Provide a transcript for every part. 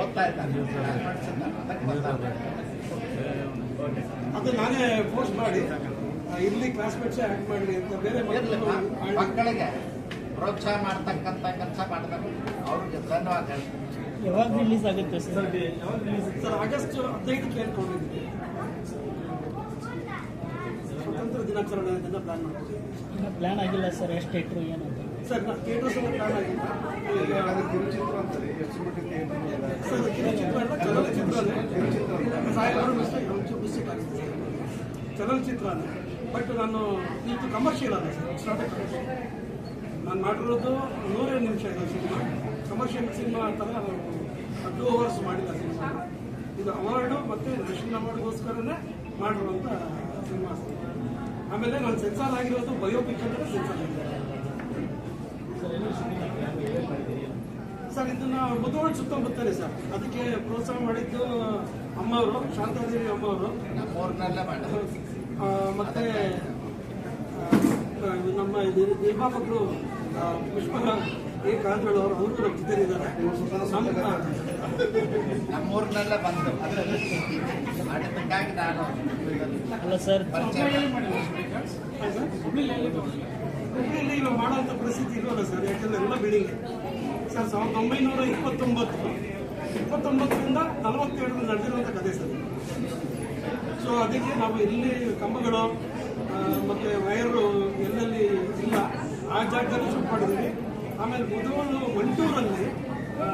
ಓದ್ತಾ. ಅದು ನಾನೇ ಪೋಸ್ಟ್ ಮಾಡಿ. ಇಲ್ಲಿ ಕ್ಲಾಸ್ಮೇಟ್ಸೇ ಆಕ್ಟ್ ಮಾಡಲಿ ಅಂತ ಬೇರೆ ಮಕ್ಕಳಿಗೆ ಪ್ರೋತ್ಸಾಹ ಮಾಡ್ತಕ್ಕಂಥ ಕೆಲಸ ಮಾಡಿದಾಗ ಅವ್ರಿಗೆ ಧನ್ಯವಾದ. ಯಾವಾಗ ರಿಲೀಸ್ ಆಗುತ್ತೆ ಸರ್? ಸರ್ ಆಗಸ್ಟ್ ಹದಿನೈದು ಕೇಳ್ಕೊಂಡಿದ್ದೀನಿ ಸ್ವತಂತ್ರ ದಿನಾಚರಣೆ ಅಂತ ಪ್ಲಾನ್ ಮಾಡ್ತೀವಿ. ಇನ್ನು ಪ್ಲಾನ್ ಆಗಿಲ್ಲ ಸರ್ ಎಷ್ಟು ಇಟ್ರು ಏನಂತ ಸರ್ ನಾನು ಥಿಯೇಟರ್ಸ್ ಎಲ್ಲ ಪ್ಲಾನ್ ಆಗಿಲ್ಲ ಸರ್ ಕಿರುಚಿತ್ರ ಅಲ್ಲ ಚಲನಚಿತ್ರನೇ ಸಾಯಂಕಾಲ ಮಿಸ್ಟೇಕ್ ಒಂಚೂರು ಮಿಸ್ಟೇಕ್ ಆಗಿದೆ ಚಲನಚಿತ್ರನೇ ಬಟ್ ನಾನು ಇದು ಕಮರ್ಷಿಯಲ್ ಅಲ್ಲ ಸರ್ ಸ್ಟಾರ್ಟ್ ನಾನು ಮಾಡಿರೋದು ನೂರೇ ನಿಮಿಷ ಇದೆ ಸಿನಿಮಾ. ಕಮರ್ಷಿಯಲ್ ಸಿನಿಮಾ ನಾನು ಟೂ ಅವರ್ಸ್ ಮಾಡಿಲ್ಲ ಸಿನಿಮಾ. ಇದು ಅವಾರ್ಡು ಮತ್ತು ನ್ಯಾಷನಲ್ ಅವಾರ್ಡ್ಗೋಸ್ಕರನೇ ಮಾಡಿರುವಂಥ ಸಿನಿಮಾ ಆಮೇಲೆ ನಾನು ಸೆನ್ಸಾರ್ ಆಗಿರೋದು ಬಯೋಪಿಕ್ ಅಂದರೆ ಸೆನ್ಸಾರ್ ಆಗಿದೆ ಸರ್ ಇದನ್ನ ಮುದುವಳ್ಳಿ ಸುತ್ತಮುತ್ತಲೇ ಸರ್. ಅದಕ್ಕೆ ಪ್ರೋತ್ಸಾಹ ಮಾಡಿದ್ದು ಅಮ್ಮವರು ಶಾಂತಾದೇವಿ ಅಮ್ಮವರು. ಮತ್ತೆ ನಮ್ಮ ನಿರ್- ನಿರ್ಮಾಪಕರು ಪುಷ್ಪ ಎ ಕಾಂತೇಳು ಅವರು ಅವರು ಬಂತು ನಮ್ಮ ನಮ್ಮೂರಿನಲ್ಲೇ ಬಂದು ನಾನು ಅಲ್ಲ ಸರ್. ಹುಬ್ಳಿಯಲ್ಲಿ ಸರ್ ಯಾಕಂದ್ರೆ ಎಲ್ಲ ಬಿಲ್ಡಿಂಗ್ ಸರ್ ಸಾವಿರದ ಒಂಬೈನೂರ ಇಪ್ಪತ್ತೊಂಬತ್ತು ಇಪ್ಪತ್ತೊಂಬತ್ತರಿಂದ ನಲವತ್ತೇಳರಲ್ಲಿ ನಡೆದಿರುವಂಥ ಕಥೆ ಸರ್. ಸೊ ಅದಕ್ಕೆ ನಾವು ಇಲ್ಲಿ ಕಂಬಗಳು ಮತ್ತು ವೈರು ಎಲ್ಲೆಲ್ಲಿ ಇಲ್ಲ ಆ ಜಾಗದಲ್ಲಿ ಶುರು ಮಾಡಿದ್ದೀವಿ ಆಮೇಲೆ ಮುದೂರು ಮಂಟೂರಲ್ಲಿ ಆ,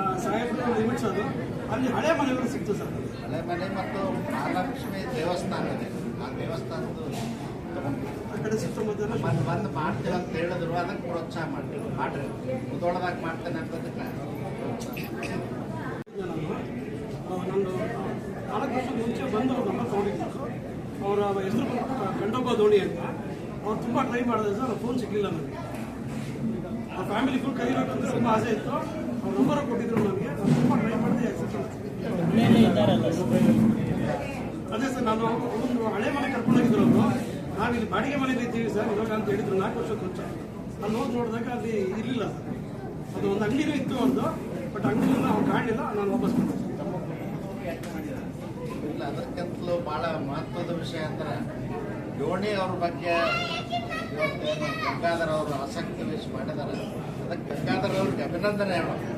ನಿರ್ಮಿಸೋದು ಅಲ್ಲಿ ಹಳೆ ಮನೆಗಳು ಸಿಕ್ತು ಸರ್. ಹಳೆ ಮನೆ ಮತ್ತು ಮಹಾಲಕ್ಷ್ಮಿ ದೇವಸ್ಥಾನ ಇದೆ. ಆ ದೇವಸ್ಥಾನದ್ದು ಆ ಕಡೆ ಬಂದು ಬಂದು ಮಾಡ್ತೀವಿ ಅಂತ ಹೇಳಿದ್ರು ಅದಕ್ಕೆ ಪ್ರೋತ್ಸಾಹ ಮಾಡ್ತೀವಿ. ಮಾಡ್ರಿ. ಮುದೋಳದಾಗ ಮಾಡ್ತೇನೆ ಅಂತದಕ್ಕೆ ನಂದು ನಾಲ್ಕು ವರ್ಷ ಮುಂಚೆ ಬಂದು ಅವ್ರ ತೊಗೊಂಡಿದ್ದು ಅವರ ಹೆಸರು ಗಂಡೊಬ್ಬ ಧೋನಿ ಅಂತ. ಅವ್ರು ತುಂಬ ಟ್ರೈ ಮಾಡಿದ್ರೆ ಸರ್ ಫೋನ್ ಸಿಗಲಿಲ್ಲ ನನಗೆ. ಆ ಫ್ಯಾಮಿಲಿ ಫುಲ್ ಕಲಿಬೇಕು ಅಂತ ತುಂಬ ಆಸೆ ಇತ್ತು. ಅವ್ರ ನಂಬರ್ ಕೊಟ್ಟಿದ್ರು ನನಗೆ. ನಾನು ತುಂಬ ಟ್ರೈ ಮಾಡಿದೆ ಮಾಡಿದೆ. ಅದೇ ಸರ್ ನಾನು ಒಂದು ಹಳೆ ಮನೆ ಕರ್ಕೊಂಡೋಗಿದ್ರು ಅವರು. ನಾವಿಲ್ಲಿ ಬಾಡಿಗೆ ಮನೆಯಲ್ಲಿ ಇದ್ದೀವಿ ಸರ್, ಇವಾಗ ಅಂತ ಹೇಳಿದ್ರು ನಾಲ್ಕು ವರ್ಷ ಮುಂಚೆ. ಅಲ್ಲಿ ಹೋಗಿ ನೋಡಿದಾಗ ಅಲ್ಲಿ ಇರಲಿಲ್ಲ ಸರ್. ಅದು ಒಂದು ಅಂಗಡಿನೂ ಇತ್ತು ಒಂದು, ಬಟ್ ಅಂಗಡಿನ ನಾವು ಕಾಣಲಿಲ್ಲ, ನಾನು ವಾಪಸ್ ಬಂದೆ. ಇಲ್ಲ, ಅದಕ್ಕಿಂತಲೂ ಭಾಳ ಮಹತ್ವದ ವಿಷಯ ಅಂದ್ರೆ ಜೋಣಿ ಅವ್ರ ಬಗ್ಗೆ ಗಂಗಾಧರ್ ಅವರು ಆಸಕ್ತಿ ವಹಿಸಿ ಮಾಡಿದ್ದಾರೆ. ಅದಕ್ಕೆ ಗಂಗಾಧರ್ ಅವ್ರಿಗೆ ಅಭಿನಂದನೆ ಹೇಳೋದು